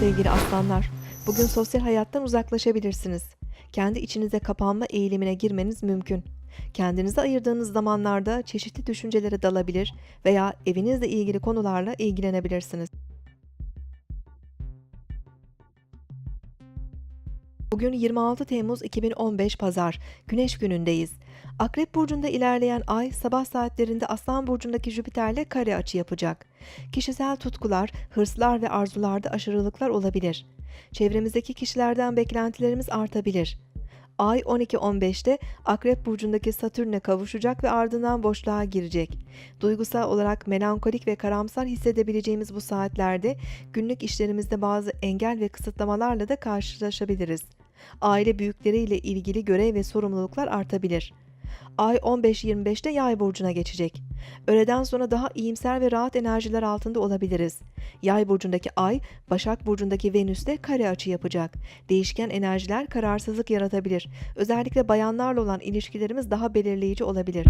sevgili aslanlar. Bugün sosyal hayattan uzaklaşabilirsiniz. Kendi içinize kapanma eğilimine girmeniz mümkün. Kendinize ayırdığınız zamanlarda çeşitli düşüncelere dalabilir veya evinizle ilgili konularla ilgilenebilirsiniz. Bugün 26 Temmuz 2015 Pazar, Güneş günündeyiz. Akrep burcunda ilerleyen ay sabah saatlerinde Aslan burcundaki Jüpiter'le kare açı yapacak. Kişisel tutkular, hırslar ve arzularda aşırılıklar olabilir. Çevremizdeki kişilerden beklentilerimiz artabilir. Ay 12-15'te Akrep burcundaki Satürn'e kavuşacak ve ardından boşluğa girecek. Duygusal olarak melankolik ve karamsar hissedebileceğimiz bu saatlerde günlük işlerimizde bazı engel ve kısıtlamalarla da karşılaşabiliriz. Aile büyükleriyle ilgili görev ve sorumluluklar artabilir. Ay 15-25'te Yay burcuna geçecek. Öğleden sonra daha iyimser ve rahat enerjiler altında olabiliriz. Yay burcundaki Ay, Başak burcundaki Venüs'te kare açı yapacak. Değişken enerjiler kararsızlık yaratabilir. Özellikle bayanlarla olan ilişkilerimiz daha belirleyici olabilir.